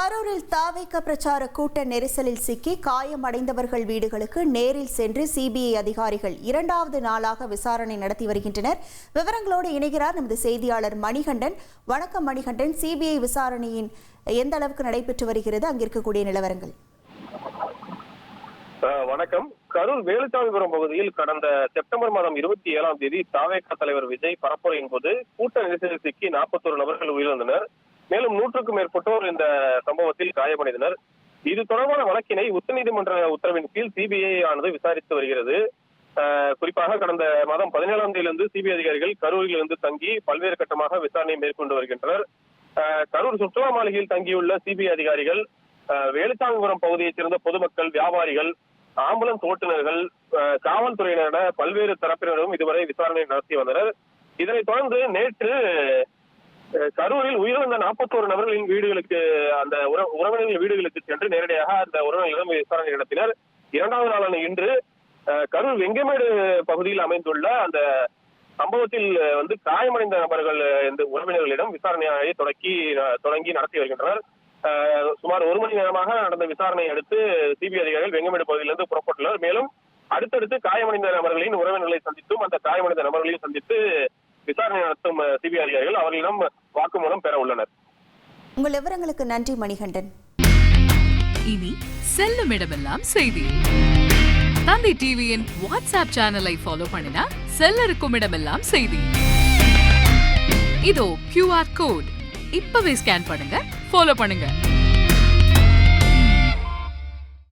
கரூரில் தாவேக்க பிரச்சார கூட்ட நெரிசலில் சிக்கி காயமடைந்தவர்கள் வீடுகளுக்கு நேரில் சென்று சிபிஐ அதிகாரிகள் இரண்டாவது நாளாக விசாரணை நடத்தி வருகின்றனர். விவரங்களோடு இணைகிறார் நமது செய்தியாளர் மணிகண்டன். வணக்கம் மணிகண்டன். சிபிஐ விசாரணையின் எந்த அளவுக்கு நடைபெற்று வருகிறது? அங்கிருக்கக்கூடிய நிலவரங்கள். வணக்கம். கரூர் வேலுச்சாமிபுரம் பகுதியில் கடந்த செப்டம்பர் மாதம் இருபத்தி ஏழாம் தேதி தாவேகா தலைவர் விஜய் பரப்புரையின் போது கூட்ட நெரிசலில் சிக்கி நாற்பத்தோரு நபர்கள் உயிரிழந்தனர். மேலும் நூற்றுக்கும் மேற்பட்டோர் இந்த சம்பவத்தில் காயமடைந்தனர். இது தொடர்பான வழக்கினை உச்சநீதிமன்ற உத்தரவின் கீழ் சிபிஐ ஆனது விசாரித்து வருகிறது. குறிப்பாக கடந்த மாதம் பதினேழாம் தேதியிலிருந்து சிபிஐ அதிகாரிகள் கரூரில் இருந்து தங்கி பல்வேறு கட்டமாக விசாரணை மேற்கொண்டு வருகின்றனர். கரூர் சுற்றுலா மாளிகையில் தங்கியுள்ள சிபிஐ அதிகாரிகள் வேலுத்தாங்குபுரம் பகுதியைச் சேர்ந்த பொதுமக்கள் வியாபாரிகள் ஆம்புலன்ஸ் ஓட்டுநர்கள் அஹ் பல்வேறு தரப்பினரும் இதுவரை விசாரணை நடத்தி வந்தனர். இதனைத் தொடர்ந்து நேற்று கரூரில் உயிரிழந்த நாற்பத்தோரு நபர்களின் வீடுகளுக்கு அந்த உறவினர்கள் உறவினர்களின் வீடுகளுக்கு சென்று நேரடியாக அந்த உறவினர்களிடம் விசாரணை நடத்தினர். இரண்டாவது நாளான இன்று கரூர் வெங்கமேடு பகுதியில் அமைந்துள்ள அந்த சம்பவத்தில் வந்து காயமடைந்த நபர்கள் இந்த உறவினர்களிடம் விசாரணையை தொடக்கி தொடங்கி நடத்தி வருகின்றனர். சுமார் ஒரு மணி நேரமாக நடந்த விசாரணையை அடுத்து சிபிஐ அதிகாரிகள் வெங்கமேடு பகுதியிலிருந்து புறப்பட்டுள்ளனர். மேலும் அடுத்தடுத்து காயமடைந்த நபர்களின் உறவினர்களை சந்தித்தும் அந்த காயமடைந்த நபர்களையும் சந்தித்து விசாரணை நடத்தும் சிபிஐ அதிகாரிகள் அவர்களிடம் வாக்குமூலம் பெற உள்ளனர். உங்கள் விவரங்களுக்கு நன்றி மணிகண்டன். இனி செல்லும் இடமெல்லாம் செய்தி. தந்தை டிவியின் வாட்ஸ்அப் சேனலை ஃபாலோ பண்ணினா செல்ல இருக்கும் இடமெல்லாம் செய்தி. இதோ கியூஆர் கோட் இப்பவே ஸ்கேன் பண்ணுங்க ஃபாலோ பண்ணுங்க.